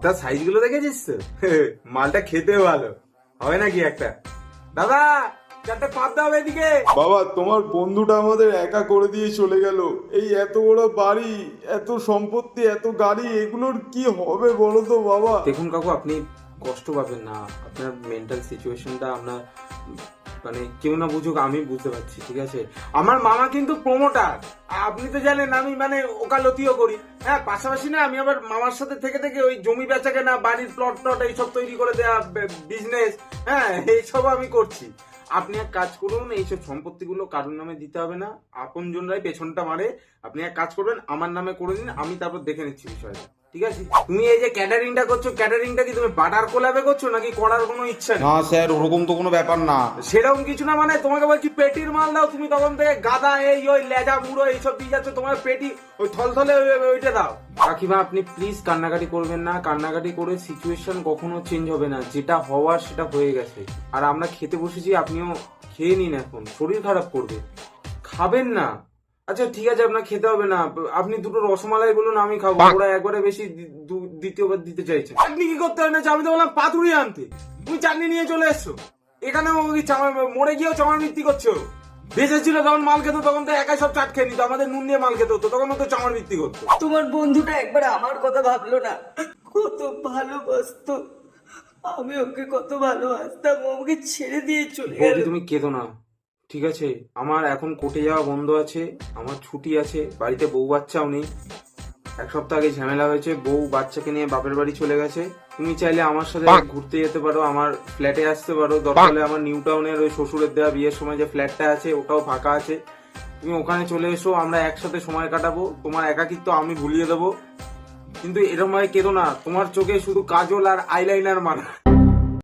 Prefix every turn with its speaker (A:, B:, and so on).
A: পাবদার সাইজগুলো দেখেছিস তো? মালটা খেতে ভালো। হবে নাকি একটা? দাদা চারটে হবে এদিকে।
B: বাবা তোমার বন্ধুটা আমাদের একা করে দিয়ে চলে গেল। এই এত বড় বাড়ি এত সম্পত্তি এত গাড়ি এগুলোর কি হবে বলো তো বাবা?
A: দেখুন কাকু আপনি কষ্ট পাবেন না। আপনার মেন্টাল সিচুয়েশনটা আমরা মানে কেউ না বুঝুক, আমি বুঝতে পারছি, ঠিক আছে? আমার মামা কিন্তু প্রমোটার আপনি তো জানেন, আমি মানে ওকালতিও করি। হ্যাঁ পাশাপাশি না, আমি আবার মামার সাথে থেকে থেকে ওই জমি বেচা কেনা বাড়ির প্লট টট এইসব তৈরি করে দেওয়া বিজনেস হ্যাঁ এইসব আমি করছি। আপনি এক কাজ করুন, এইসব সম্পত্তিগুলো কারোর নামে দিতে হবে না। আপন জনরাই পেছনটা মারে। আপনি এক কাজ করবেন, আমার নামে করে দিন, আমি তারপর দেখে নিচ্ছি বিষয়টা। ঠিক আছে? তুমি এই যে ক্যাটারিংটা করছ ক্যাটারিংটা কি তুমি বাটার কোলাবে করছ নাকি করার কোনো ইচ্ছা নেই?
C: না স্যার ওরকম তো কোনো ব্যাপার না।
A: সেরকম কিছু না মানে তোমাকে বলছি পেটির মাল দাও তুমি তখন থেকে গাদা এই ওই লেজা মুড়ো এইসব দিয়ে যাচ্ছ তোমার পেটি ওই থলথলে ওই- ওই- ওইটা দাও। কাকিমা আপনি প্লিজ কান্নাকাটি করবেন না। কান্নাকাটি করে সিচুয়েশন কখনো চেঞ্জ হবে না। যেটা হওয়ার সেটা হয়ে গেছে। আর আমরা খেতে বসেছি আপনিও খেয়ে নিন এখন। শরীর খারাপ করবে। খাবেন না। আচ্ছা ঠিক আছে আপনার খেতে হবে না। আপনি দুটো রসমালাই বলুন আমি খাব। ওরা একবারে বেশি দ্বিতীয়বার দিতে চাইছে। আপনি কি করতে হবে না? আমি তো বললাম পাতুরি আনতে। তুমি চাটনি নিয়ে চলে এসছো। এখানে মরে গিয়েও চামার বৃত্তি করছ বেঁচে ছিল তখন মাল খেতো তখন তো একাই সব চাট খেয়ে নিত। আমাদের নুন দিয়ে মাল খেতে হতো তখন ও তো চামার বৃত্তি করতো।
D: তোমার বন্ধুটা একবার আমার কথা ভাবলো না। কত ভালোবাসতো। আমি ওকে কত ভালোবাসতাম। ও আমাকে ছেড়ে দিয়ে চলে গেল।
A: তুমি কেঁদো না। ঠিক আছে আমার এখন কোর্টে যাওয়া বন্ধ আছে আমার ছুটি আছে বাড়িতে বউ বাচ্চাও নেই। এক সপ্তাহ আগে ঝামেলা হয়েছে বউ বাচ্চাকে নিয়ে বাপের বাড়ি চলে গেছে। তুমি চাইলে আমার সাথে ঘুরতে যেতে পারো আমার ফ্ল্যাটে আসতে পারো। দরকার হলে আমার নিউ টাউনের ওই শ্বশুরের দেওয়া বিয়ের সময় যে ফ্ল্যাটটা আছে ওটাও ফাঁকা আছে। তুমি ওখানে চলে এসো আমরা একসাথে সময় কাটাবো। তোমার একাকিত্ব আমি ভুলিয়ে দেবো। কিন্তু এরকম ভাবে কেঁদো না তোমার চোখে শুধু কাজল আর আইলাইনার মারা।